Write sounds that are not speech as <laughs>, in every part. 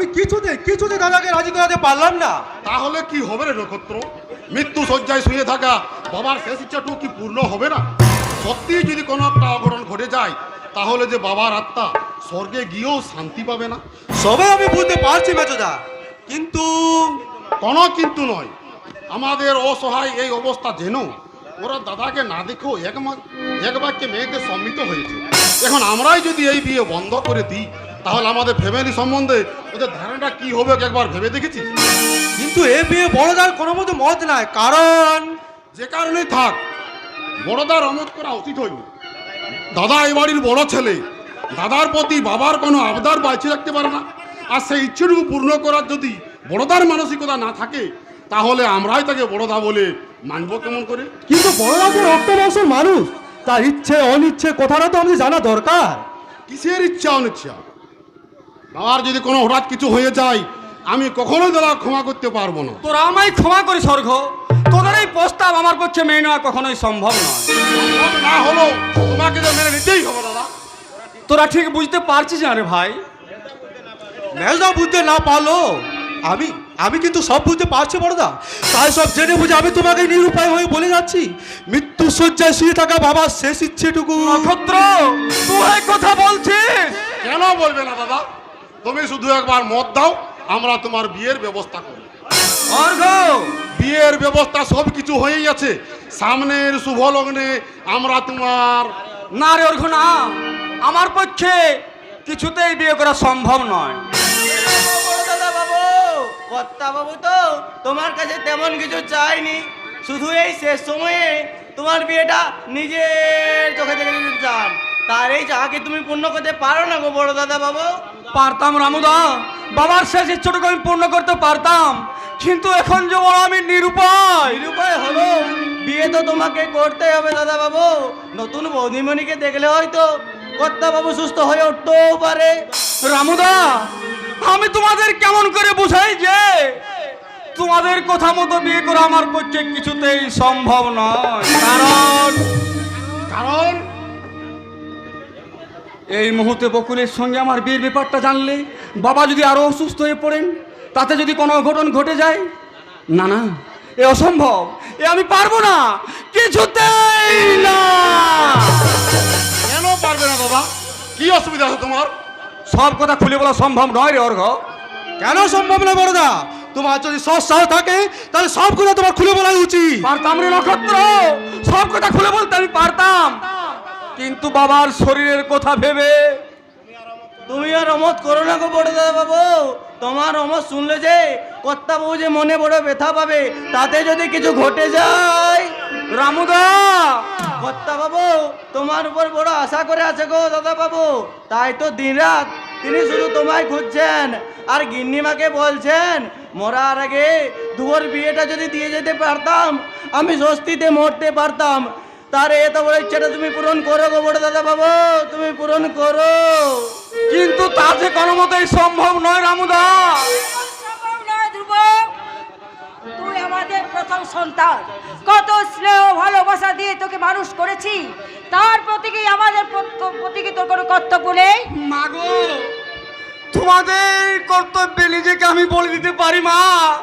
আমি কিছুতে কিছুতে দাদাকে রাজি করাতে পারলাম না। তাহলে কি হবে রে নক্ষত্র? মৃত্যু শয্যায় শুয়ে থাকা বাবার শেষ ইচ্ছাটুকু কি পূর্ণ হবে না? সত্যি যদি কোনো একটা অঘটন ঘটে যায় তাহলে যে বাবার আত্মা স্বর্গে গিয়েও শান্তি পাবে না? সবে আমি বুঝতে পারছি মেচোদা কিন্তু কোনো কিন্তু নয়। আমাদের অসহায় এই অবস্থা যেন ওরা দাদাকে না দেখেও এক এক বাক্যে মেয়েতে সম্মিত হয়েছে। এখন আমরাই যদি এই বিয়ে বন্ধ করে দিই তাহলে আমাদের ফ্যামিলি সম্বন্ধে ওদের ধারণাটা কি হবে একবার ভেবে দেখেছিস? কিন্তু এ বিয়ে বড়দার কোনো মতো মত নাই কারণ যে কারণেই থাক বড়দার অমত করা উচিত হইব দাদা এই বাড়ির বড় ছেলে দাদার প্রতি বাবার কোনো আবদার বাঁচে রাখতে পারে না। আর সেই ইচ্ছেটুকু পূর্ণ করার যদি বড়দার মানসিকতা না থাকে তাহলে আমরাই তাকে বড়দা বলে মানব কেমন করে? কিন্তু বড়দা যে রক্ত মানুষ। তার ইচ্ছে অনিচ্ছে কথাটা তো আমাদের জানা দরকার। কিসের ইচ্ছা অনিচ্ছা? বাবার যদি কোনো হঠাৎ কিছু হয়ে যায় আমি কখনোই দাদা ক্ষমা করতে পারব না। তোরা আমায় ক্ষমা করি স্বর্গ। তোদের এই প্রস্তাব আমার পক্ষে মেনে নেওয়া কখনোই সম্ভব নয়। না হলো তোমাকে তো মেনে নিতেই হবে দাদা। তোরা ঠিক বুঝতে পারছিস না রে ভাই। মেজদা বুঝতে না পারল। আমি আমি কিন্তু সব বুঝতে পারছি বড়দা। তাই সব জেনে বুঝে আমি তোমাকে নিরুপায় হয়ে বলে যাচ্ছি। মৃত্যু শয্যায় শুয়ে থাকা বাবার শেষ ইচ্ছেটুকু। নক্ষত্র তুই কথা বলছিস? কেন বলবে না দাদা? তুমি শুধু একবার মত দাও আমরা তোমার বিয়ের ব্যবস্থা করি বিয়ের ব্যবস্থা সব কিছু হয়েই আছে সামনের শুভ লগ্নে আমরা তোমার না রে অর্ঘ না আমার পক্ষে কিছুতেই বিয়ে করা সম্ভব নয়। দাদা বাবু কর্তা বাবু তো তোমার কাছে তেমন কিছু চাইনি। শুধু এই শেষ সময়ে তোমার বিয়েটা নিজের চোখে দেখে চান। তার এই চাহাকে তুমি পূর্ণ করতে পারো না গো বড় দাদা বাবু পারতাম রামুদা। বাবার শেষ ইচ্ছটুকু আমি পূর্ণ করতে পারতাম। কিন্তু এখন যে বড় আমি নিরুপায়। নিরুপায় হলো? বিয়ে তো তোমাকে করতে হবে দাদা বাবু নতুন বৌদিমণিকে দেখলে হয়তো কর্তা বাবু সুস্থ হয়ে উঠতেও পারে। রামুদা আমি তোমাদের কেমন করে বুঝাই যে তোমাদের কথা মতো বিয়ে করা আমার পক্ষে কিছুতেই সম্ভব নয়। কারণ কারণ? এই মুহূর্তে বকুলের সঙ্গে আমার বিয়ের ব্যাপারটা জানলে বাবা যদি আরও অসুস্থ হয়ে পড়েন তাতে যদি কোনো অঘটন ঘটে যায়? না না এ অসম্ভব এ আমি পারব না কিছুতেই না। কেন পারবে না দাদা কি অসুবিধা আছে তোমার? সব কথা খুলে বলা সম্ভব নয় রে অর্ঘ। কেন সম্ভব না বড়দা? তোমার যদি সৎ সাহ থাকে তাহলে সব কথা তোমার খুলে বলাই উচিত। পারতাম রে নক্ষত্র সব কথা খুলে বলতে আমি পারতাম। কিন্তু বাবার শরীরের কথা ভেবে তুমি আর অমত করো না। গো বড় দাদা বাবু তোমার অমত শুনলে যে কর্তা বাবু যে মনে বড় ব্যথা পাবে, তাতে যদি কিছু ঘটে যায়। রামুদা, কর্তা বাবু, তোমার উপর বড় আশা করে আছে গো দাদা বাবু তাই তো দিনরাত তিনি শুধু তোমায় খুঁজছেন। আর গিন্নিমাকে বলছেন, মরার আগে দুয়ার বিয়েটা যদি দিয়ে যেতে পারতাম, আমি স্বস্তিতে মরতে পারতাম। তার এত বড় ইচ্ছাটা তুমি পূরণ করো গো বড় দাদা বাবু তুমি পূরণ করো। কিন্তু তা যে কোনো মতেই সম্ভব নয় রামুদা। তুই আমাদের প্রথম সন্তান। কত স্নেহ ভালোবাসা দিয়ে তোকে মানুষ করেছি। তার প্রতি কি আমাদের প্রত- প্রতি কি তোর কোনো কর্তব্য নেই। মাগো তোমাদের কর্তব্যে নিজেকে আমি বলে দিতে পারি মা।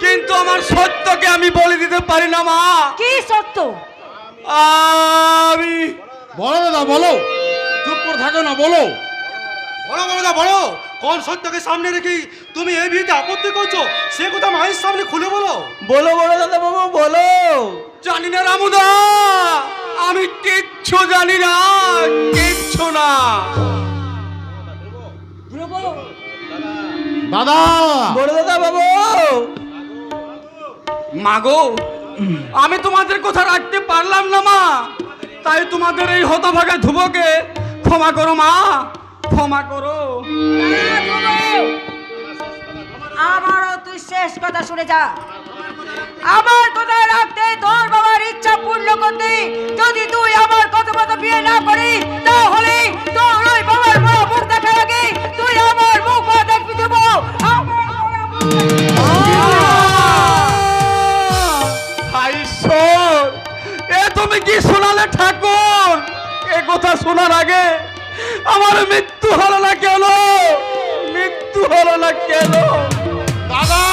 কিন্তু আমার সত্যকে আমি বলে দিতে পারি না মা। কি সত্য? আমি বলো দাদা বলো। চুপ করে থাকো না বলো। বলো বড়দা বলো। কোন সত্যকে সামনে রেখে তুমি এই বিয়েতে আপত্তি করছ? সে কথা মায়ের সামনে খুলে বলো। বলো বড় দাদা বাবু বলো। জানি না রামুদা আমি কিচ্ছু জানি না কিচ্ছু না। দাদা। বড় দাদা বাবু। মাগো <clears throat> আমি তোমাদের কথা রাখতে পারলাম না, মা। তাই তোমাদের এই হতভাগা ধ্রুবকে ক্ষমা করো, মা। ক্ষমা করো। আমারও তুই শেষ কথা শুনে যা। আমার কথা রাখতে তোর বাবার ইচ্ছা পূর্ণ করতে যদি তুই আমার কথা মতো বিয়ে না করিস, তাহলে তোর ওই বাবার বড় মুখ দেখার তুই আমার মুখ দেখবি দেব। তুমি কি শোনালে ঠাকুর? এ কথা শোনার আগে আমার মৃত্যু হলো না কেন? মৃত্যু হলো না কেন? দাদা!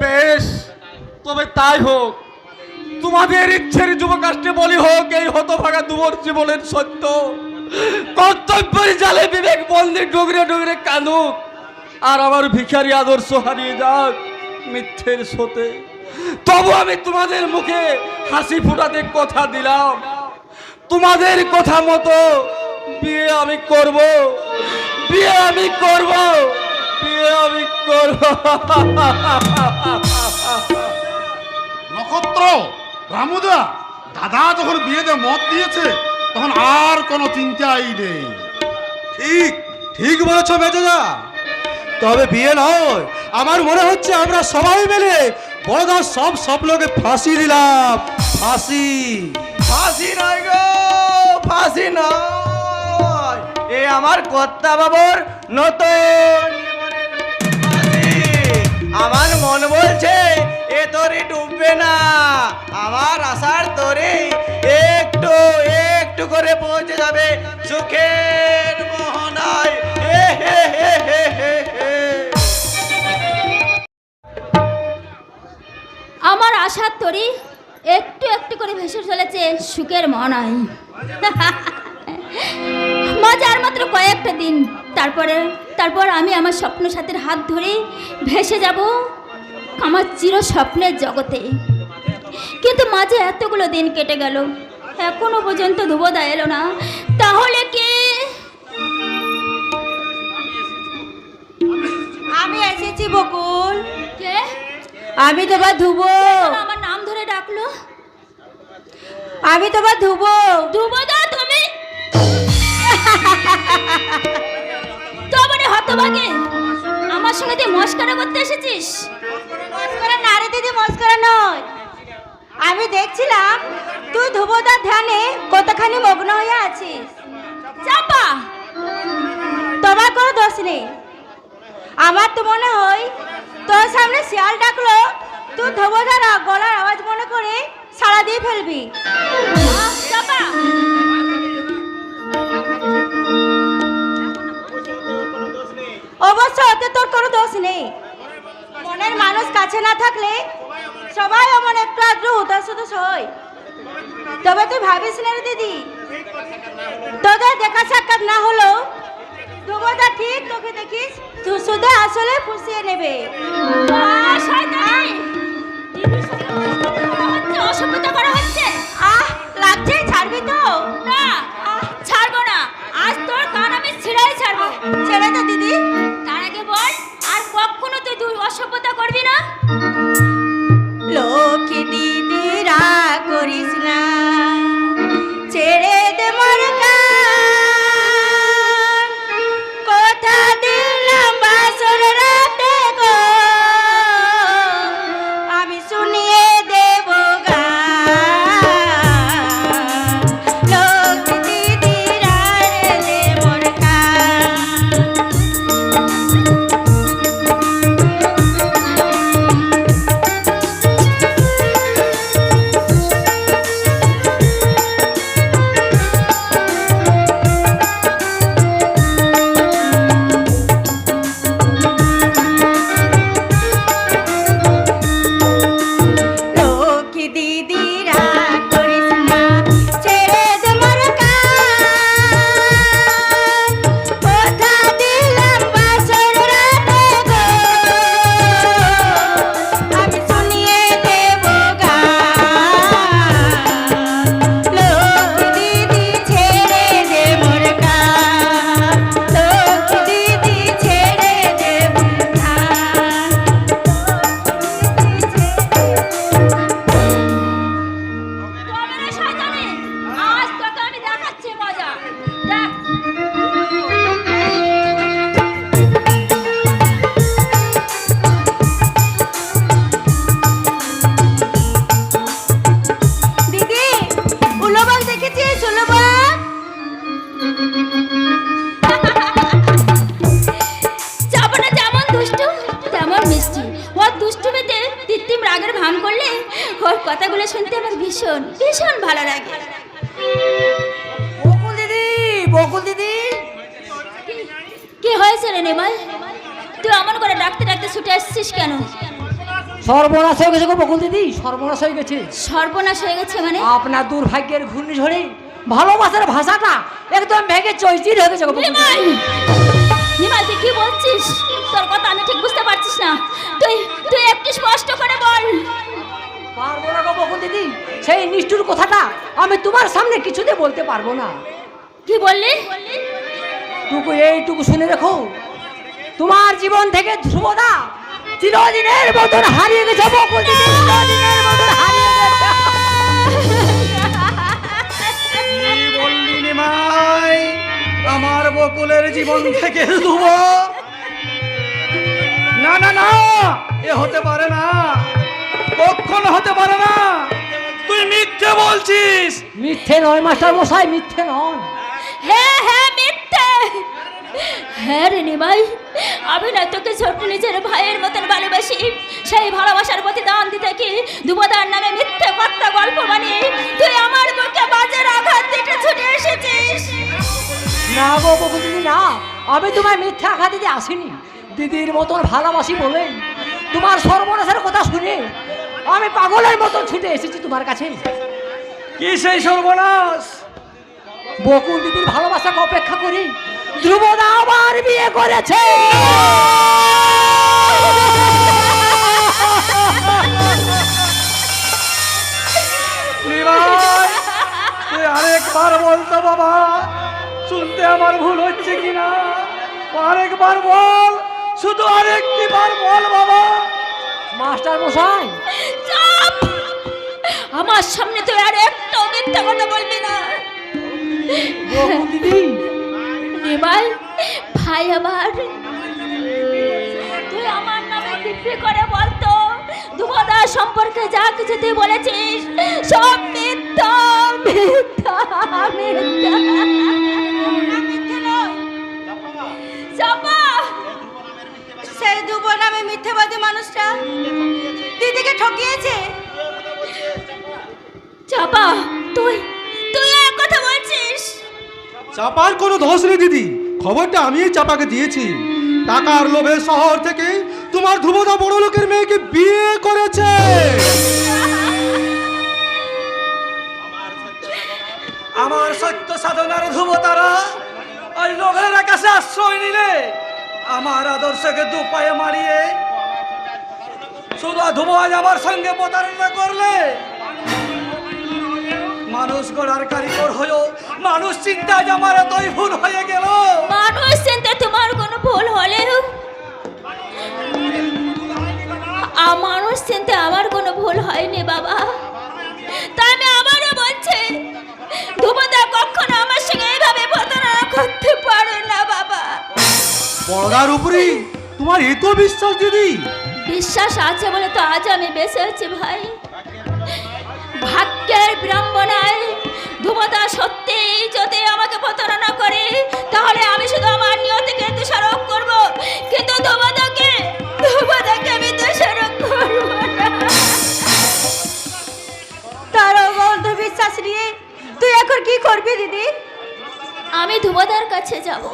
বেশ, তবে তাই হোক। তোমাদের ইচ্ছের যুবকাষ্টে বলি হোক, এই হতভাগা দুবর জীবনের সত্য। কর্তব্যের জালে বিবেক বন্দি ডুগরে ডুগরে কাঁদুক আর আমার ভিখারি আদর্শ হারিয়ে যাক মিথ্যের সোতে তবু আমি তোমাদের মুখে হাসি ফুটাতে কথা দিলাম। তোমাদের কথা মতো বিয়ে আমি করব। বিয়ে আমি করব। বিয়ে আমি করব। নক্ষত্র রামুদা দাদা যখন বিয়েতে মত দিয়েছে তখন আর কোনো চিন্তাই নেই। ঠিক ঠিক বলেছ মেজদা। তবে বিয়ে নয় আমার মনে হচ্ছে আমরা সবাই মিলে বড়দার সব স্বপ্নকে ফাঁসি দিলাম। ফাঁসি। ফাঁসি নয় গো, ফাঁসি নয়। এ আমার কর্তা বাবুর নতুন আমার মন বলছে, এ তোরে ডুববে না। আমার আশার তোরে একটু একটু করে পৌঁছে যাবে সুখের মোহনায়। আমার আশার তরি একটু একটু করে ভেসে চলেছে সুখের মনায় <laughs> মজার মাত্র কয়েকটা দিন। তারপরে তারপর আমি আমার স্বপ্ন সাথীর হাত ধরে ভেসে যাব আমার চির স্বপ্নের জগতে। কিন্তু মাঝে এতগুলো দিন কেটে গেল। এখনও পর্যন্ত ধুবোদা এলো না। তাহলে কি? আমি এসেছি বকুল। কে? আমি তোমার ধুবো। আমার নাম ধরে ডাকলো। আমি তোমার ধুবো। ধুবোদা তুমি। তবে হতভাগে। আমার সঙ্গে তুই মস্কারা করতে এসেছিস? মস্করা না রে দিদি মস্করা নয়। আমি দেখছিলাম তুই ধুবোদার ধ্যানে কতখানি মগ্ন হয়ে আছিস। চাপা। তোমার কোনো দোষ নেই। আমার তো মনে হয় তোর সামনে শিয়াল ডাকলো তুই ধোবদার গলার আওয়াজ মনে করে সাড়া দিয়ে ফেলবি। অবশ্য ওতে তোর কোনো দোষ নেই। মনের মানুষ কাছে না থাকলে সবাই অমন একটু আদ্র উদাস উদাস হয়। তবে তুই ভাবিস না দিদি, তোদের দেখা সাক্ষাৎ না হলেও ধ্রুবদা ঠিক তোকে দেখিস তুই শুধু আসলে ফুসিয়ে নেবে! দিদির অসভ্যতা করা হচ্ছে। আহ লাগছে ছাড়বি তো? না ছাড়বো না। আজ তোর কান আমি ছিঁড়াই ছাড়বো। ছেড়ে দিদি। তার আগে বল আর কখনো তুই অসভ্যতা করবি না? লক্ষ্মী দিদি রাগ করিস না। সর্বনাশ হয়ে গেছে মানে? আপনার দুর্ভাগ্যের ঘূর্ণিঝড়ে ভালোবাসার ভাষাটা একদম ভেঙে চৈচির হয়ে গেছে নিমাই! নিমাই তুই কি বলছিস? তোর কথা আমি ঠিক বুঝতে পারছিস না। তুই তুই একটু স্পষ্ট করে বল। পারব না গো বকুল দিদি সেই নিষ্ঠুর কথাটা আমি তোমার সামনে কিছুতে বলতে পারব না। কি বললি? টুকু এইটুকু শুনে রেখো। তোমার জীবন থেকে ধ্রুবদা চিরদিনের মতন হারিয়ে গেছে বকুল দিদি চিরদিনের মতন হারিয়ে নিমাই আমার বকুলের জীবন থেকে ধুব না না না এ হতে পারে না কখন হতে পারে না। তুই মিথ্যে বলছিস। মিথ্যে নয় মাস্টার মশাই মিথ্যে নয়। হ্যাঁ হ্যাঁ মিথ্যে। হ্যাঁ রে নিমাই আমি না তোকে ছোট্ট নিজের ভাইয়ের মতন ভালোবাসি। সেই ভালোবাসার প্রতি দান দিতে কি দুবদার নামে মিথ্যে কথা গল্প বানিয়ে তুই আমার বুকে বাজের আঘাত দিতে ছুটে এসেছিস। না গো বকুল দিদি না। আমি তোমায় মিথ্যা আঘাত দিতে আসিনি। দিদির মতন ভালোবাসি বলে তোমার সর্বনাশের কথা শুনে আমি পাগলের মতন ছুটে এসেছি তোমার কাছে। কি সেই সর্বনাশ? বকুল দিদির ভালোবাসাকে অপেক্ষা করি ধ্রুবদা আবার বিয়ে করেছে। আরেকবার বলতো বাবা শুনতে আমার ভুল হচ্ছে কিনা? আরেকবার বল শুধু আরেকটি বার বল বাবা। মাস্টার মশাই। আমার সামনে তুই আর একটা মিথ্যা কথা বলবি না। দিদি নিমাই ভাই আমার তুই আমার নামে বিক্রি করে বলতো দুবদা সম্পর্কে যা কিছু তুই বলেছিস সব মিথ্যা মিথ্যা মিথ্যা। চাপা। সেই দুব নামে মিথ্যাবাদী মানুষটা দিদিকে ঠকিয়েছে। চাপা তুই চাপার কোনো দোষ নেই, দিদি। খবরটা আমি চাপাকে দিয়েছি। টাকার লোভে শহর থেকে তোমার ধ্রুবদা বড় লোকের মেয়েকে বিয়ে করেছে। আমার সত্য সাধনার ধ্রুব তারা ওই লোকের কাছে আশ্রয় নিলে আমার আদর্শকে দু পায়ে মারিয়ে শুধু ধ্রুব আজ আমার সঙ্গে প্রতারণা করলে মানুষ গড়ার কারিগর হয়েও মানুষ চিন্তায় যে আমার এতই ভুল হয়ে গেল। মানুষ চিনতে তোমার কোনো ভুল হলেও আ মানুষ চিনতে আমার কোনো ভুল হয়নি বাবা। তাই আমি আবারও বলছি ধুমদা কখনো আমার সঙ্গে এইভাবে প্রতারণা করতে পারে না বাবা। বড়দার উপরে তোমার এত বিশ্বাস দিদি? বিশ্বাস আছে বলে তো আজ আমি বেঁচে আছি ভাই। ভাগ্যের বিড়ম্বনায় ধুমদা সত্যি যদি আমাকে প্রতারণা করে তাহলে আমি শুধু আমার নিয়তিকে দোষারোপ করব। কিন্তু ধুমদাকে ধুমদাকে আমি দোষারোপ করব তার অবন্ধ বিশ্বাস নিয়ে তুই এখন কি করবি দিদি? আমি ধুমদার কাছে যাব।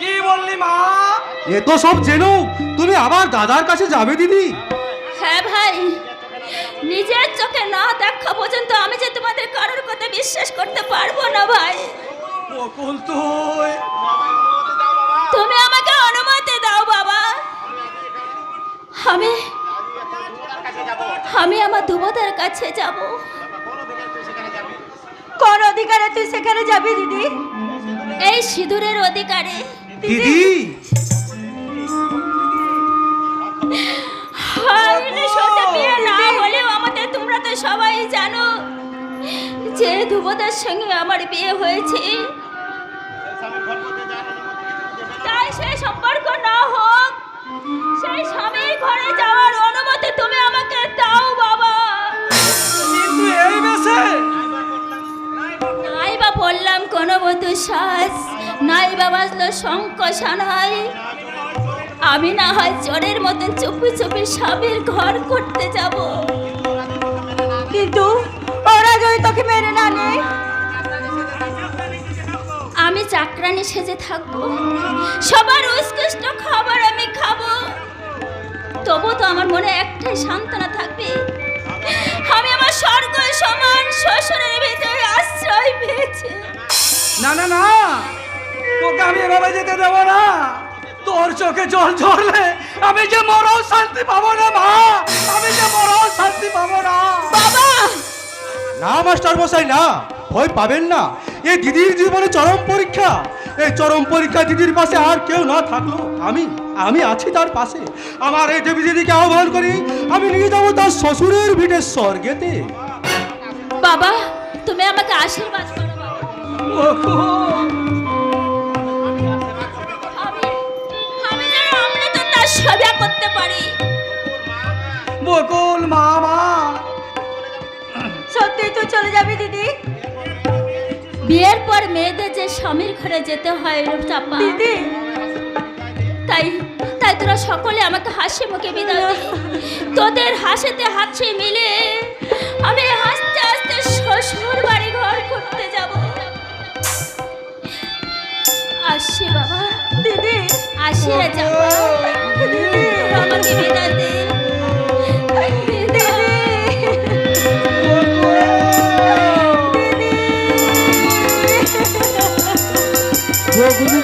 কি বললি মা? এ তো সব জেনো তুমি আবার দাদার কাছে যাবে দিদি? হ্যাঁ ভাই। নিজের চোখে না দেখা পর্যন্ত আমি যে তোমাদের কারোর কথা বিশ্বাস করতে পারব না ভাই। তুমি আমাকে অনুমতি দাও বাবা। আমি আমি আমার ধুবতার কাছে যাব। কোন অধিকারে তুই সেখানে যাবি দিদি? এই সিঁদুরের অধিকারে। দিদি! যে ধুবতার সঙ্গে আমার বিয়ে হয়েছে তাই সেই সম্পর্ক না হোক সেই স্বামীর ঘরে যাওয়ার অনুমতি তুমি আমাকে দাও বাবা। কিন্তু এই বেশে নাই বা বললাম কোনো বধু সাজ নাই বা বাজলো শঙ্খ সানাই আমি না হয় চোরের মতন চুপি চুপি স্বামীর ঘর করতে যাব। কিন্তু ওরা যদি তোকে মেনে না নেয়? আমি চাকরানি সেজে থাকব। সবার উৎকৃষ্ট খাবার আমি খাব। তবু তো আমার মনে একটাই সান্ত্বনা থাকবে। আমি আমার স্বর্গ সমান শ্বশুরের ভিতরে আশ্রয় পেয়েছি। না না না। তোকে আমি এভাবে যেতে দেবো না। তোর চোখে জল ঝরলে আমি যে মরও শান্তি পাবো না মা। আমি যে মরও শান্তি পাবো না। বাবা! না মাস্টার মশাই না ভয় পাবেন না। এ দিদির জীবনে চরম পরীক্ষা। এই চরম পরীক্ষা দিদির পাশে আর কেউ না থাকল। আমি আমি আছি তার পাশে। আমার এই দেবী দিদিকে আহ্বান করি আমি নিয়ে যাব তার শ্বশুরের ভিটে স্বর্গেতে। বাবা তুমি আমাকে আশীর্বাদ করো করতে পারি। বকুল মামা। তুই চলে যাবি দিদি। বিয়ের পর মেয়েদের যে স্বামীর ঘরে যেতে হয় রূপচাপা। দিদি। তাই তাই তোরা সকলে আমাকে হাসি মুখে বিদায় তোদের হাসিতে হাসি মিলে আমি হাসতে হাসতে শ্বশুর বাড়ি ঘর করতে যাব। আসছি বাবা। দিদি। আসি রে যাবা তোরা আমাকে বিদায় দে। 고맙습니다.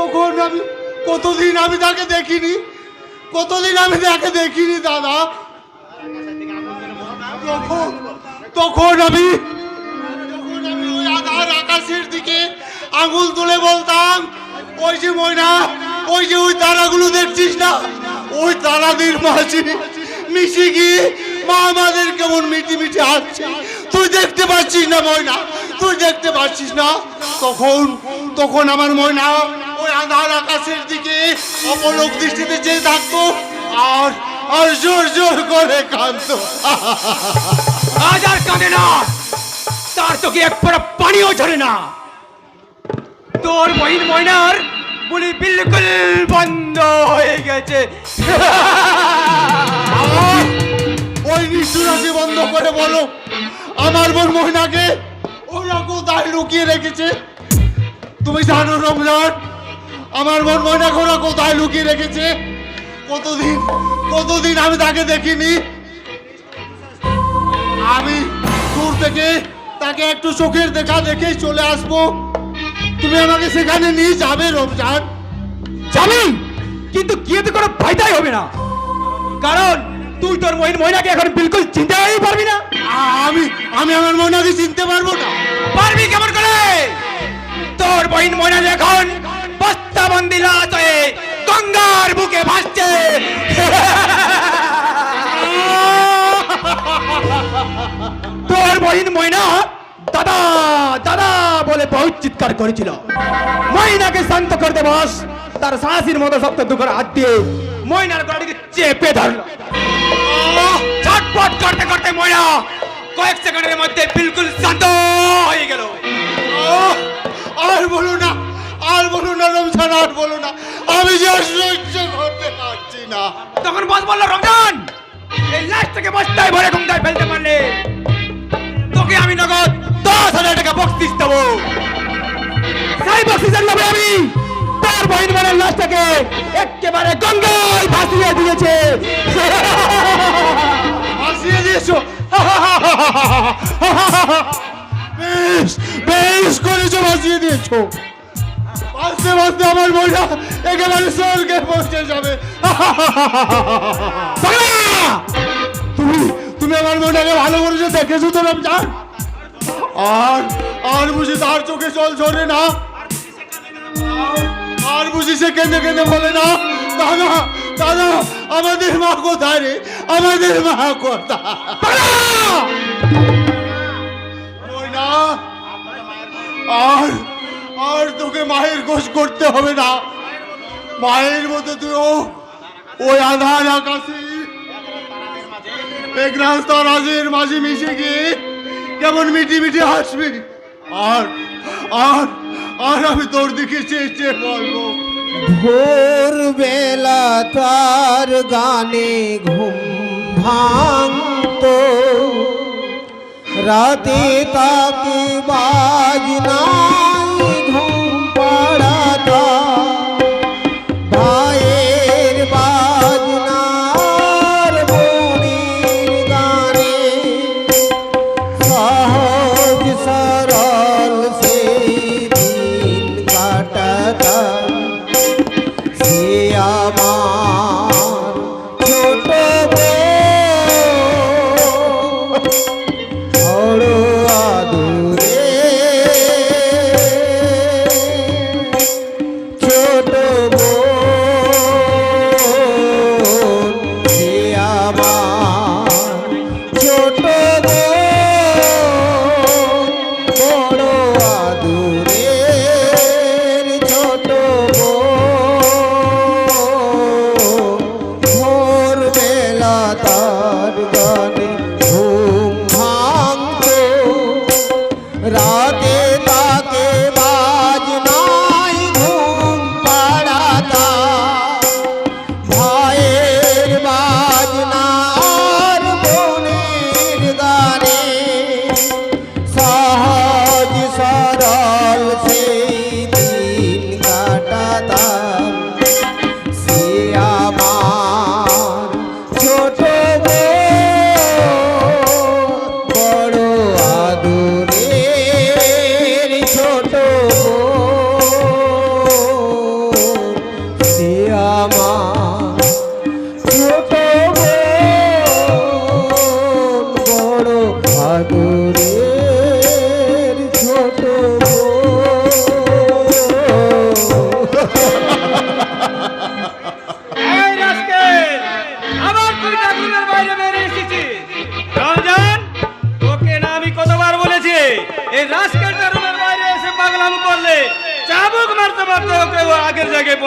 তখন আমি, কতদিন আমি তাকে দেখিনি? কতদিন আমি তাকে দেখিনি, দাদা? তখন তখন আমি আধার আকাশের দিকে আঙুল তুলে বলতাম, ওই যে ময়না, ওই যে ওই তারাগুলো দেখছিস না? ওই তারাদের মাঝে মিশে গিয়ে মা আমাদের কেমন মিটি মিটি আসছে তুই দেখতে পাচ্ছিস না ময়না, তুই দেখতে পাচ্ছিস না? তখন তখন আমার ময়না আধার আকাশের দিকে অপলক দৃষ্টিতে চেয়ে থাকতো আর আর জোর জোর করে কাঁদতো আজ আর কাঁদে না। তার চোখে এক ফোঁটা পানিও ঝরে না। তোর বহিন ময়নার বলি বিলকুল বন্ধ হয়ে গেছে! ওই নিষ্ঠুরাশি বন্ধ করে বলো আমার বোন মহিনাকে ওরা কোথায় লুকিয়ে রেখেছে। তুমি জানো রমজান আমার বোন মহিনাকে ওরা কোথায় লুকিয়ে রেখেছে। কতদিন কতদিন আমি তাকে দেখিনি। আমি দূর থেকে তাকে একটু চোখের দেখা দেখেই চলে আসব। তুমি আমাকে সেখানে নিয়ে যাবে রমজান। যাবি? কিন্তু গিয়ে তো কোনো ফায়দাই হবে না। কারণ তুই তোর মহিন মহিনাকে এখন বিলকুল চিনতেই পারবি না। আমি আমি আমার মনাকে চিনতে পারব না। পারবি কেমন করে? তোর বহিন মহিনা এখন বস্তাবন্দি লাশ হয়ে গঙ্গার বুকে ভাসছে। তোর বহিন ময়না দাদা দাদা বলে বহুত চিৎকার করেছিল। ময়নাকে শান্ত করতে বস। তার শাসির মতো সপ্ত দুঃখের হাত দিয়ে ময়নার গলাটিকে চেপে ধরলো। ছটপট করতে করতে ময়না কয়েক সেকেন্ডের মধ্যে বিলকুল শান্ত হয়ে গেল! আর বলো না বলো না রমজান আর বলো না আমি যে আর সহ্য করতে পারছি না তখন বস বলল রমজান এই লাশটাকে বস্তায় ভরে গঙ্গায় ফেলতে পারলে তোকে আমি নগদ দশ হাজার টাকা বক্সিস দেবো সেই বক্সিসের লোভে আমি তার বহিন মানের লাশটাকে একেবারে গঙ্গায় ভাসিয়ে দিয়েছে আসিয়ে দিয়েছ বেশ বেশ করেছ ভাসিয়ে দিয়েছ বাঁচতে বাঁচতে আমার বইটা একেবারে স্বর্গে পৌঁছে যাবে। <laughs> তুমি তুমি আমার মনটাকে ভালো করেছ দেখেছ তো রমজান আর আর বুঝি তার চোখে জল ঝরে না? আর বুঝি সে কেঁদে কেঁদে বলে না? দাদা দাদা আমাদের মা কোথায় রে? আমাদের মা কোথায়? আর আর তোকে মায়ের গোষ করতে হবে না। মায়ের মতো তুইও ওই আধার আকাশে মেঘরাজ তারাজের মাঝে মিশে গিয়ে কেমন মিটি মিটি হাসবি। আর আর আর আমি তোর দিকে চেয়ে চেয়ে বলব। ভোর বেলা তার গানে ঘুম ভাঙত। রাতে তাকে বাজ নাই ঘুম পাড়াতা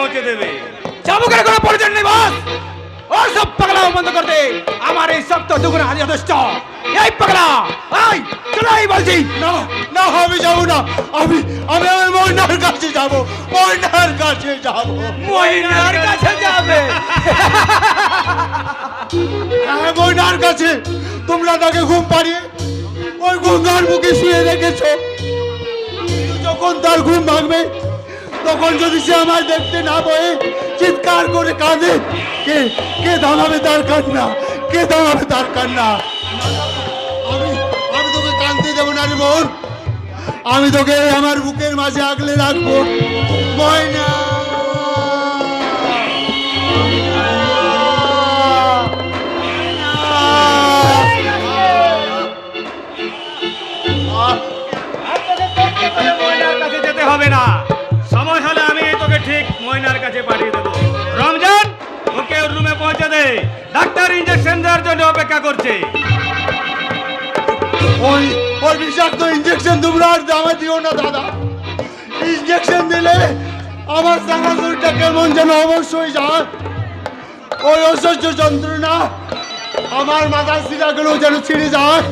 পৌঁছে দেবে। চাবুকের কোনো প্রয়োজন নেই বস। ও সব পাগলাম বন্ধ করতে আমার এই শক্ত দুগুণ হাজি যথেষ্ট। এই পাগলা এই চলো এই বলছি। না না আমি যাব না। আমি আমি আমার ময়নার কাছে যাব। ময়নার কাছে যাব। মহিনার কাছে যাবে। হ্যাঁ ময়নার কাছে। তোমরা তাকে ঘুম পাড়িয়ে ওই গঙ্গার বুকে শুয়ে রেখেছো। যখন তার ঘুম ভাঙবে তখন যদি সে আমার দেখতে না বয়ে চিৎকার করে কাঁদে, কে কে দাঁড়াবে তার কান্না? কে দাঁড়াবে তার কান্না? আমি আমি তোকে কাঁদতে দেবো না রে বোন আমি তোকে আমার বুকের মাঝে আগলে রাখব। ময়না। ময়নার কাছে পাঠিয়ে দেবো। রমজান ওকে ওর রুমে পৌঁছে দে। ডাক্তার ইঞ্জেকশন দেওয়ার জন্য অপেক্ষা করছে। ওই ওই বিষাক্ত ইঞ্জেকশন তোমরা আর দামে দিও না দাদা। ইঞ্জেকশন দিলে আমার সারা শরীরটা কেমন যেন অবশ্যই যায়। ওই অসহ্য যন্ত্রণা আমার মাথার শিরাগুলো যেন ছিঁড়ে যায়।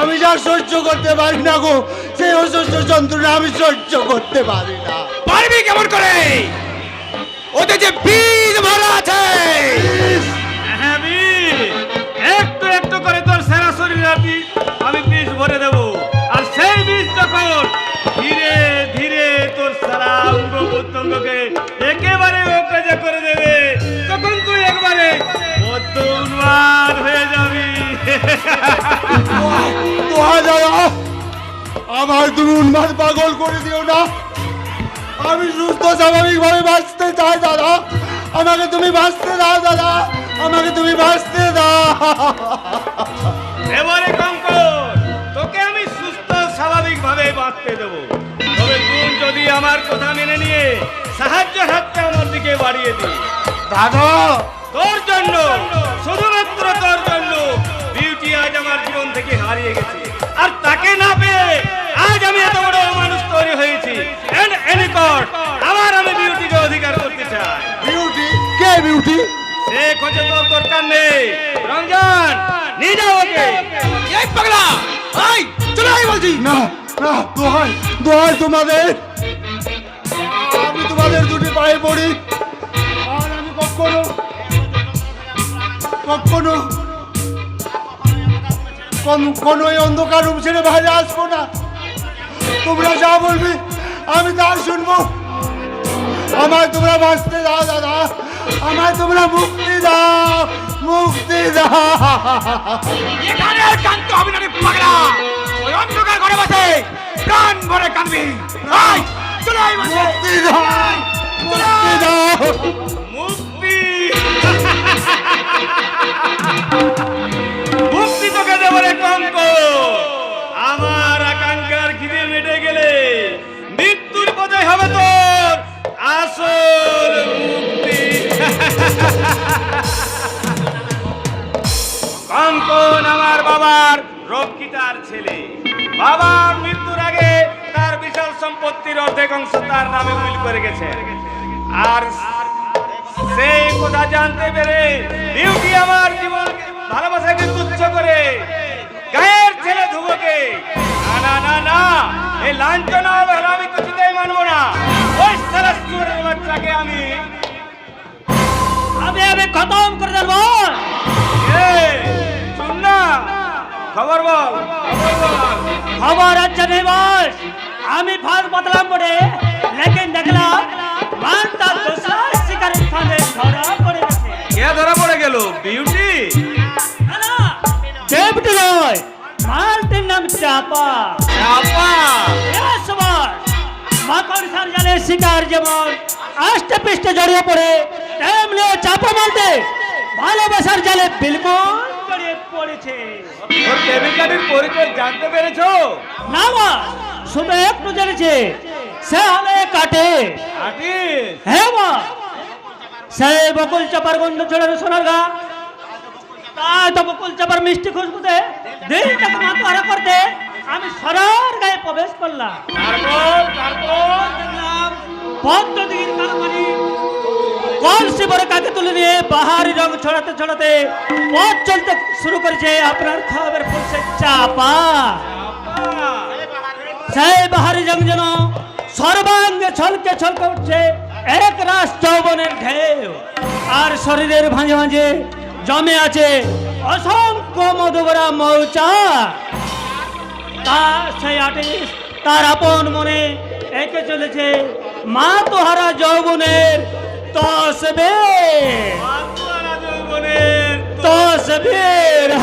আমি যা সহ্য করতে পারি না গো সেই অসহ্য যন্ত্রণা আমি সহ্য করতে পারি না। পারবি কেমন করে? ওতে যে বীজ ভরা আছে। হ্যাঁ বীজ। একটু একটু করে তোর সারা শরীর আমি বীজ ভরে দেব। আর সেই বীজ যখন ধীরে ধীরে তোর সারা অঙ্গ প্রত্যঙ্গকে একেবারে ওকাজে করে দেবে তখন তুই একবারে মধ্য উন্মাদ হয়ে যাবি। আমার তুমি উন্মাদ পাগল করে দিও না। আমি সুস্থ স্বাভাবিকভাবে বাঁচতে চাই দাদা। আমাকে তুমি বাঁচতে দাও দাদা। আমাকে তুমি বাঁচতে দাও। এবারে কঙ্কর তোকে আমি সুস্থ স্বাভাবিক ভাবে বাঁচতে দেব। তবে তুই যদি আমার কথা মেনে নিয়ে সাহায্য হাতটা আমার দিকে বাড়িয়ে দিই দাদা! তোর জন্য শুধুমাত্র তোর জন্য বিউটি আজ আমার জীবন থেকে হারিয়ে গেছে। আর তাকে না পেয়ে আজ আমি এত বড় মানুষ তৈরি হয়েছি। আবার আমি বিউটিকে অধিকার করতে চাই। বিউটি কে বিউটি সে খোঁজে তোর দরকার নেই। রমজান নিয়ে যাও ওকে। এই পাগলা! এই চলে আয় বলছি। না না দোহাই দোহাই তোমাদের। আমি তোমাদের দুটি পায়ে পড়ি। আর আমি কখনো কখনো কোন- কোনো এই অন্ধকার রুম ছেড়ে বাইরে আসব না। তোমরা যা বলবি আমি তা শুনব। আমায় তোমরা বাঁচতে দাও দাদা। আমায় তোমরা মুক্তি দাও মুক্তি দাও। এখানে কানতে হবে না রে পাগলা। ওই অন্ধকার ঘরে বসে প্রাণ ভরে কানবি আয় মুক্তি দাও মুক্তি দাও। মুক্তি। মুক্তি তোকে দেব রে কঙ্ক আসল মুক্তি কঙ্কন আমার বাবার রক্ষিতার ছেলে। বাবার মৃত্যুর আগে তার বিশাল সম্পত্তির অর্ধেক অংশ তার নামে উইল করে গেছে। আর সেই কথা জানতে পেরে বিউটি আমার জীবন ভালোবাসাকে তুচ্ছ করে গায়ের ছেলে ধ্রুবকে। না না না না, এই লাঞ্ছনা আমি কিছুতেই মানবো না। ওই সারা সুরের বাচ্চাকে আমি আমি আমি খতম করে দেবো শুন না খবর বল খবর আচ্ছা নেই বস আমি ফাঁস বদলাম বলে লেকিন দেখলাম মানটা দোসরা শিকারের ফাঁদে ধরা পড়ে কে ধরা পড়ে গেল? বিউটি? না নয় মালটির নাম চাপা। চাপা? সবার সার জালের শিকার যেমন আষ্টে পৃষ্ঠে জড়িয়ে পড়ে তেমনি চাপা মালতে ভালোবাসার জালে বিলকুল জড়িয়ে পড়েছে। ওর প্রেমিকাটির পরিচয় জানতে পেরেছ? না মা শুধু একটু জেনেছে সে হলে কাটে? হ্যাঁ মা সে বকুল চাপার গন্ধ ছড়ানো সোনার গা। তাই তো বকুল চাপার মিষ্টি খুশবুতে দিলটাকে মাতোয়ারা করতে আমি সরার গায়ে প্রবেশ করলাম। কারমানি কলসি কাকে তুলে নিয়ে বাহারি রং ছড়াতে ছড়াতে পথ চলতে শুরু করেছে আপনার খাবার চাপা। সেই বাহারি রং যেন সর্বাঙ্গে ছলকে ছলকে উঠছে এক রাস যৌবনের ঢেউ। আর শরীরের ভাঁজে ভাঁজে জমে আছে অসংখ্য মধুবরা মৌচা তার সেই আর্টিস্ট তার আপন মনে একে চলেছে মা তোহারা যৌবনের তসবের তসবির। <laughs>